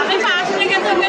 আমি পাঁচ মিনিটের সঙ্গে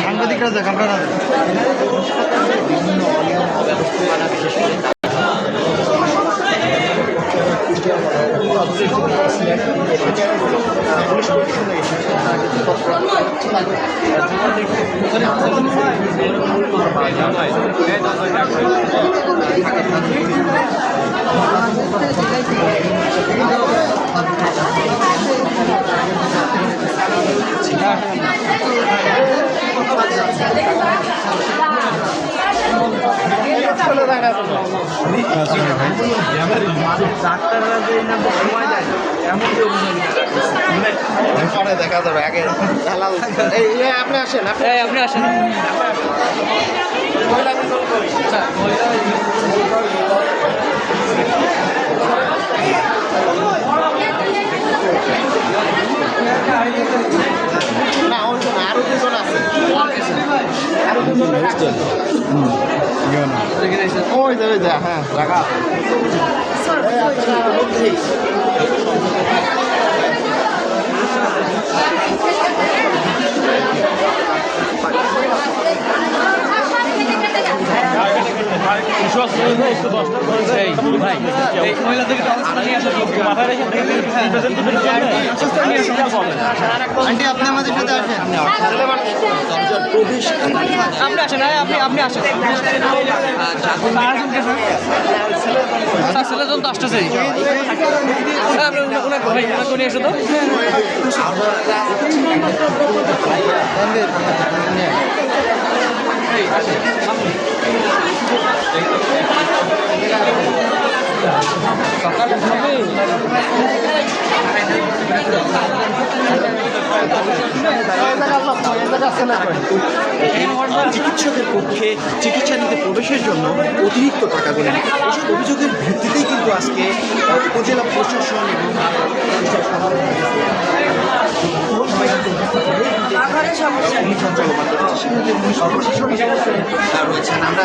সাংবাদিকরা দেখ আপনারা ডাক্তাররা যে নামে সময় দেয় এমন পরে দেখা যাবে আগে দালাল এই আপনি আসেন আপনি আপনি আসেন। না ওইজন আরও দুজন আছে। আরও দুজন রাখছেন ওই যে ওই যে হ্যাঁ রাখা ভাই এই মহিলাদেরকে ট্রান্সফার নিয়ে আসা আন্টি আপনি আমাদের সাথে আসেন। আপনি আসেন আপনি আপনি আসেন। ছেলেজন তো আসতেছে এসো চিকিৎসকের পক্ষে চিকিৎসা নিতে প্রবেশের জন্য অতিরিক্ত টাকা নেয়। এসব অভিযোগের ভিত্তিতেই কিন্তু আজকে উপজেলা প্রশাসন এবং রয়েছেন আমরা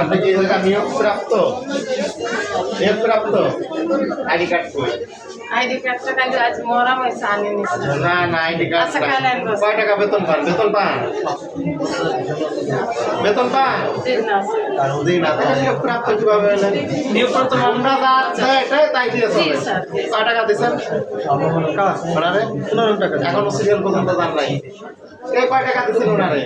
আপনি কি এলাকা নিয়োগ প্রাপ্ত নিয়োগ প্রাপ্ত আইডি কার্ড কই? আইডি কার্ডটা কাল আজ মরা হয়েছে আনি নিছি না না আইডি কার্ড কাল আনব। কয় টাকা বেতন পান? বেতন পান? বেতন পান? দিন না আর ওদিন না তাহলে নিয়োগ প্রাপ্ত কীভাবে হলেন? নিয়োগ প্রাপ্ত আমরা যা দেয় তাই দিয়েছে জি, স্যার, জি। কয় টাকা দিয়েছেন? পনেরো টাকা এখনও সিরিয়াল পর্যন্ত যান নাই। এই কয় টাকা দিয়েছেন ওনারে?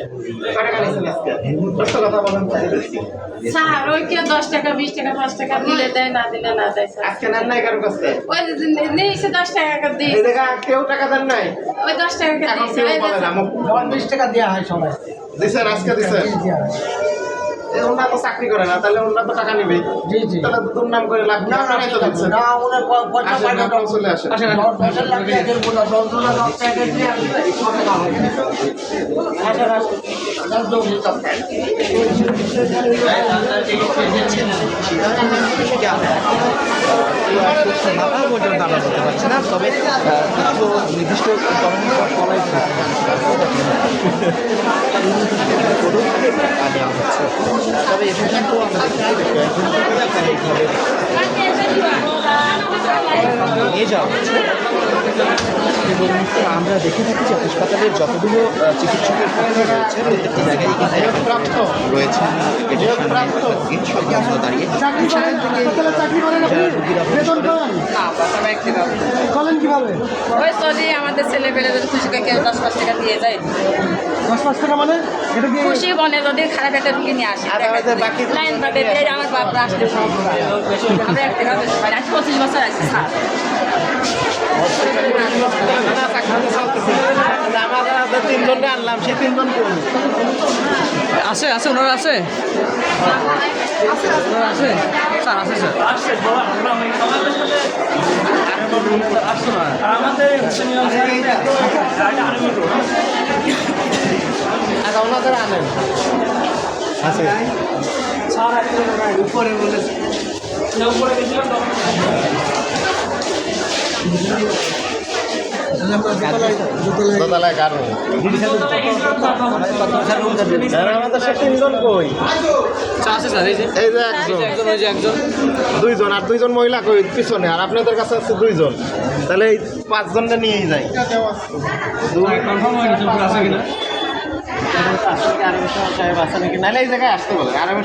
স্যার ওই কেউ দশ টাকা বিশ টাকা পাঁচ টাকা দিলে দেয় না দিলে না দেয় স্যার। আজকে নেন নাই কারোর কাছে? ওই নেই সে দশ টাকা করে দেখা কেউ টাকা দেন নাই? ওই দশ টাকা করে এখন দিয়েছে। কেউ এই যে বলে না মুখ বিশ টাকা দেওয়া হয় সবাই দিছেন আজকে দিছেন ওনারা তো চাকরি করে না তাহলে ওনারা তো টাকা নিবে জি জি। তাহলে দুর্নাম করে লাভ না তো না ওনার পয়সা চলে দশ টাকা দিয়ে আমি টাকা হবে মাথা পর্যন্ত আমরা বলতে পারছি না। তবে কিছু নির্দিষ্ট করাই পদক্ষেপ নেওয়া হচ্ছে তবে এটা কিন্তু আমরা দেখতে পাই, এইভাবে নিয়ে যাওয়া এবং আমরা দেখে থাকি যে হাসপাতালের যতগুলো চিকিৎসকের রয়েছে প্রত্যেকটি জায়গায় কিন্তু রয়েছে গেটের সামনে অর্থাৎ দাঁড়িয়ে। সেখান থেকে যারা রোগীরা প্রবেশ ওই সরি আমাদের ছেলে পেলে যদি খুশি করে কেউ দশ পাঁচ টাকা দিয়ে যায়। মানে? খুশি যদি খারাপ একটা রুগী নিয়ে আসি আর আমাদের বাকি- লাইন বাদে দিয়ে আমার আসতে আমরা এক টাকা পঁচিশ বছর আছে স্যার আমাদের হাতে তিনজনকে আনলাম সেই তিনজন আছে আছে ওনারা আছে? আছে? স্যার আছে স্যার। আচ্ছা ওনাদের আনেন। আছে। দোতলায় কার room? আমাদের সে তিনজন কই? এই যে একজন। দুইজন আর দুইজন মহিলা কই? পিছনে আর আপনাদের কাছে আছে দুইজন। তাহলে এই পাঁচজনটা নিয়েই যাই। নাহলে এই জায়গায় আসতে বলে আর আমি